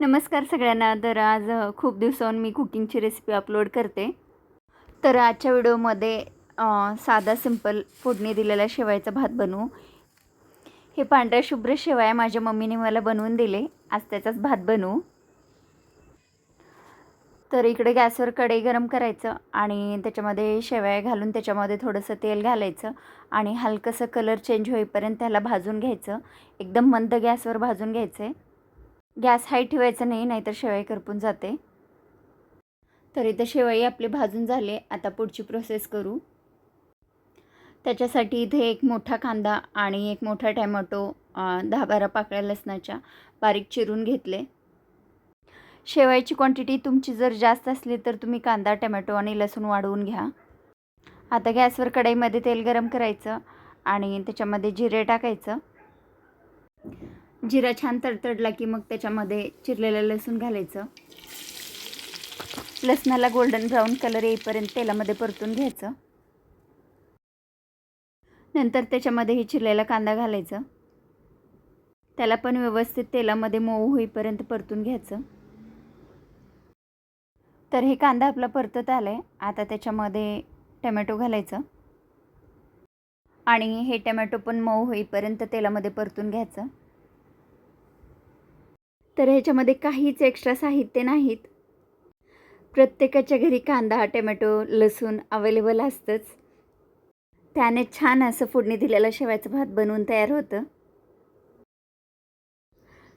नमस्कार सगळ्यांना. तर आज खूप दिवसांनी मी कुकिंगची रेसिपी अपलोड करते. तर आजच्या व्हिडिओमध्ये साधा सिंपल फोडणी दिलेला शेवायचा भात बनवू. हे पांढऱ्या शुभ्र शेवाया माझ्या मम्मीने मला बनवून दिले. आज त्याचाच भात बनवू. तर इकडे गॅसवर कढई गरम करायचं आणि त्याच्यामध्ये शेवया घालून त्याच्यामध्ये थोडंसं तेल घालायचं आणि हलकंसं कलर चेंज होईपर्यंत त्याला भाजून घ्यायचं. एकदम मंद गॅसवर भाजून घ्यायचं आहे गॅस हाय ठेवायचा नाही नाहीतर शेवई करपून जाते. तर इथं शेवई आपले भाजून झाले आता पुढची प्रोसेस करू. त्याच्यासाठी इथे एक मोठा कांदा आणि एक मोठा टॅमॅटो दहा बारा पाकळ्या लसणाच्या बारीक चिरून घेतले. शेवयाची क्वांटिटी तुमची जर जास्त असली तर तुम्ही कांदा टमॅटो आणि लसूण वाढवून घ्या. आता गॅसवर कढईमध्ये तेल गरम करायचं आणि त्याच्यामध्ये जिरे टाकायचं. जिरा छान तडतडला की मग त्याच्यामध्ये चिरलेलं लसूण घालायचं. लसणाला गोल्डन ब्राऊन कलर येईपर्यंत तेलामध्ये परतून घ्यायचं. नंतर त्याच्यामध्ये हे चिरलेला कांदा घालायचं. त्याला पण व्यवस्थित तेलामध्ये मऊ होईपर्यंत परतून घ्यायचं. तर हे कांदा आपला परतत आला आहे आता त्याच्यामध्ये टमॅटो घालायचं. आणि हे टमॅटो पण मऊ होईपर्यंत तेलामध्ये परतून घ्यायचं. तर ह्याच्यामध्ये काहीच एक्स्ट्रा साहित्य नाहीत. प्रत्येकाच्या घरी कांदा टमॅटो लसूण अवेलेबल असतंच. त्याने छान असं फोडणी दिलेलं शेवायचं भात बनवून तयार होतं.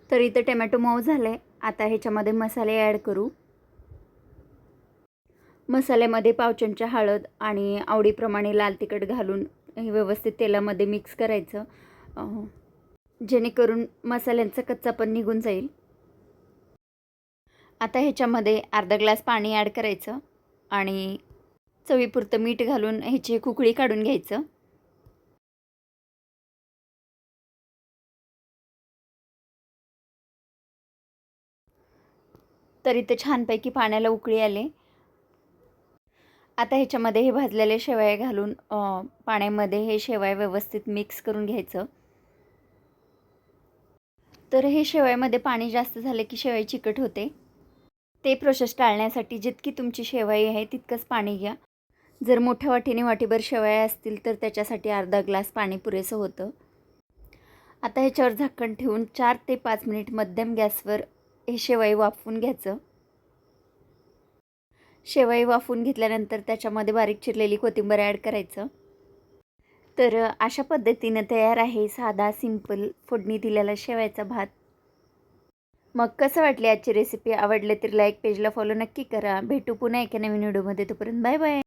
तर इथं टमॅटो मऊ झालं आहे आता ह्याच्यामध्ये मसाले ॲड करू. मसाल्यामध्ये पाव चमचा हळद आणि आवडीप्रमाणे लाल तिखट घालून हे व्यवस्थित तेलामध्ये मिक्स करायचं. जेणेकरून मसाल्यांचा कच्चा पण निघून जाईल. आता ह्याच्यामध्ये अर्धा ग्लास पाणी ॲड करायचं आणि चवीपुरतं मीठ घालून ह्याची कुकळी काढून घ्यायचं. तर इथं छानपैकी पाण्याला उकळी आले. आता ह्याच्यामध्ये हे भाजलेले शेवया घालून पाण्यामध्ये हे शेवया व्यवस्थित मिक्स करून घ्यायचं. तर हे शेवयामध्ये पाणी जास्त झालं की शेवई चिकट होते. ते प्रोसेस टाळण्यासाठी जितकी तुमची शेवई आहे तितकंच पाणी घ्या. जर मोठ्या वाटीने वाटीभर शेवया असतील तर त्याच्यासाठी अर्धा ग्लास पाणी पुरेसं होतं. आता ह्याच्यावर झाकण ठेवून चार ते पाच मिनिट मध्यम गॅसवर हे शेवई वाफवून घ्यायचं. शेवई वाफवून घेतल्यानंतर त्याच्यामध्ये बारीक चिरलेली कोथिंबीर ॲड करायचं. तर अशा पद्धतीनं तयार आहे साधा सिंपल फोडणी दिलेला शेवायचा भात. मग कसं वाटली आजची रेसिपी आवडलं तर लाईक पेजला फॉलो नक्की करा. भेटू पुन्हा एका नवीन व्हिडिओमध्ये तोपर्यंत बाय बाय